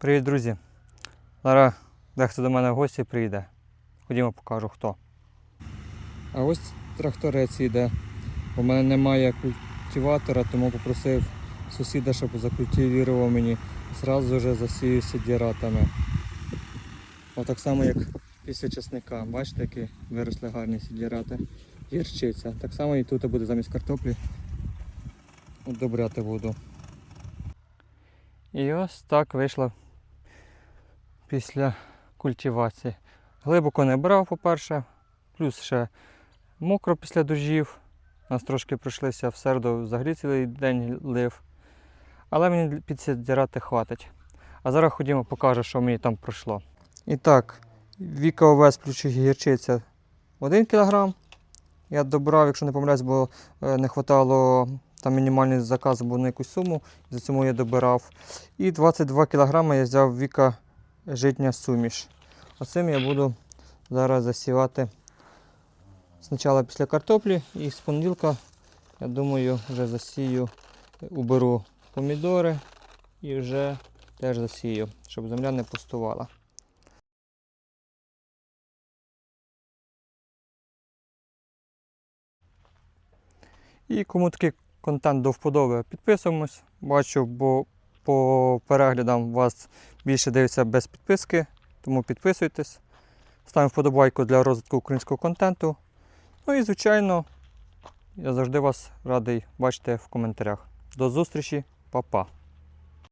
Привіт, друзі! Зараз дехто до мене в гості прийде. Ходімо покажу хто. А ось тракторець йде. У мене немає культиватора, тому попросив сусіда, щоб закультивував мені. Зразу вже засію сидіратами. Отак само, як після чесника. Бачите, які виросли гарні сидірати. Гірчиця. Так само і тут буде замість картоплі. Удобряти буду. І ось так вийшло після культивації. Глибоко не брав, по-перше, плюс ще мокро після дождів. Нас трошки пройшлися в середу, взагалі цілий день лив. Але мені підсідірати хватить. А зараз ходімо, покажу, що мені там пройшло. І так, Віка овес плюс гірчиця 1 кг. Я добрав, якщо не помиляюсь, бо е, не вистачало там мінімальний заказ був на якусь суму, за цьому я добирав. І 22 кг я взяв Віка житня суміш. Оцим я буду зараз засівати спочатку після картоплі і з понеділка, я думаю, вже засію, уберу помідори і вже теж засію, щоб земля не пустувала. І кому такий контент до вподоби, підписуємось. Бачу, бо по переглядам вас більше дивиться без підписки, тому підписуйтесь. Ставимо вподобайку для розвитку українського контенту. Ну і, звичайно, я завжди вас радий бачити в коментарях. До зустрічі, па-па!